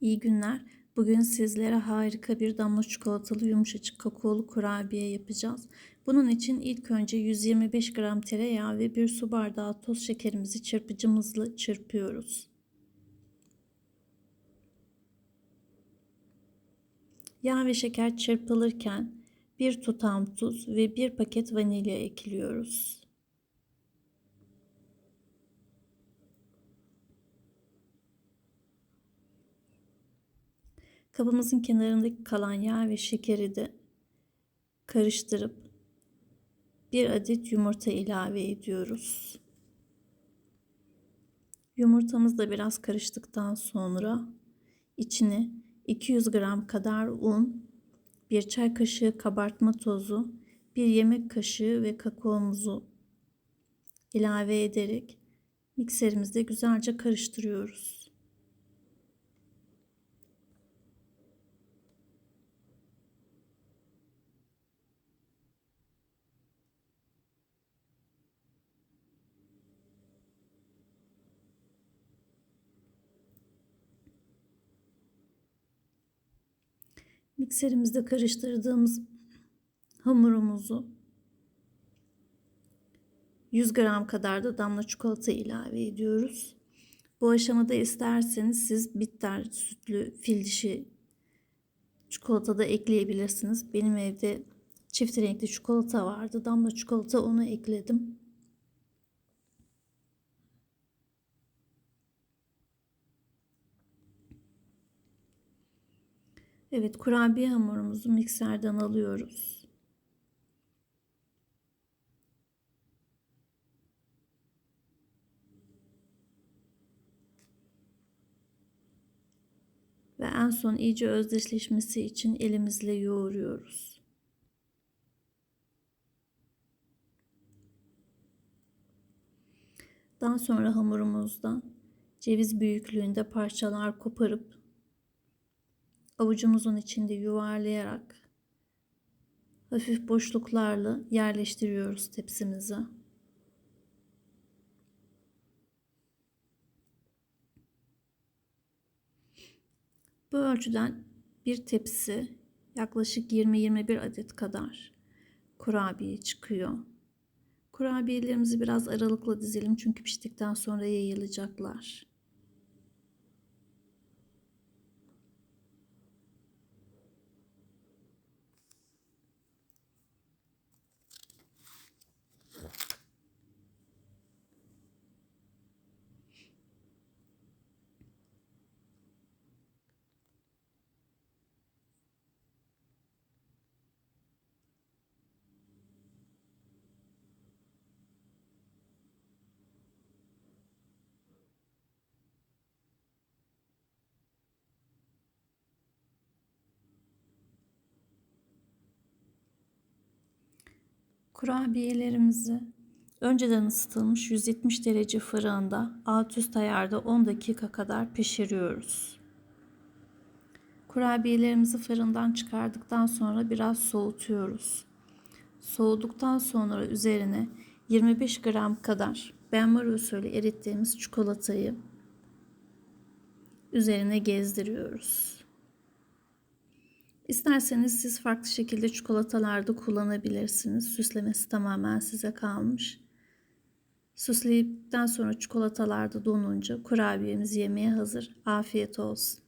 İyi günler. Bugün sizlere harika bir damla çikolatalı yumuşacık kakaolu kurabiye yapacağız. Bunun için ilk önce 125 gram tereyağı ve 1 su bardağı toz şekerimizi çırpıcımızla çırpıyoruz. Yağ ve şeker çırpılırken bir tutam tuz ve bir paket vanilya ekliyoruz. Kabımızın kenarındaki kalan yağ ve şekeri de karıştırıp bir adet yumurta ilave ediyoruz. Yumurtamız da biraz karıştıktan sonra içine 200 gram kadar un, bir çay kaşığı kabartma tozu, bir yemek kaşığı ve kakaomuzu ilave ederek mikserimizde güzelce karıştırıyoruz. Mikserimizde karıştırdığımız hamurumuzu 100 gram kadar da damla çikolata ilave ediyoruz. Bu aşamada isterseniz siz bitter sütlü fil dişi çikolata da ekleyebilirsiniz. Benim evde çift renkli çikolata vardı. Damla çikolata onu ekledim. Evet kurabiye hamurumuzu mikserden alıyoruz. Ve en son iyice özdeşleşmesi için elimizle yoğuruyoruz. Daha sonra hamurumuzdan ceviz büyüklüğünde parçalar koparıp avucumuzun içinde yuvarlayarak hafif boşluklarla yerleştiriyoruz tepsimize. Bu ölçüden bir tepsi yaklaşık 20-21 adet kadar kurabiye çıkıyor. Kurabiyelerimizi biraz aralıkla dizelim çünkü piştikten sonra yayılacaklar. Kurabiyelerimizi önceden ısıtılmış 170 derece fırında alt üst ayarda 10 dakika kadar pişiriyoruz. Kurabiyelerimizi fırından çıkardıktan sonra biraz soğutuyoruz. Soğuduktan sonra üzerine 25 gram kadar benmar usulü erittiğimiz çikolatayı üzerine gezdiriyoruz. İsterseniz siz farklı şekilde çikolatalarda kullanabilirsiniz. Süslemesi tamamen size kalmış. Süsleyipten sonra çikolatalarda donunca kurabiyemiz yemeğe hazır. Afiyet olsun.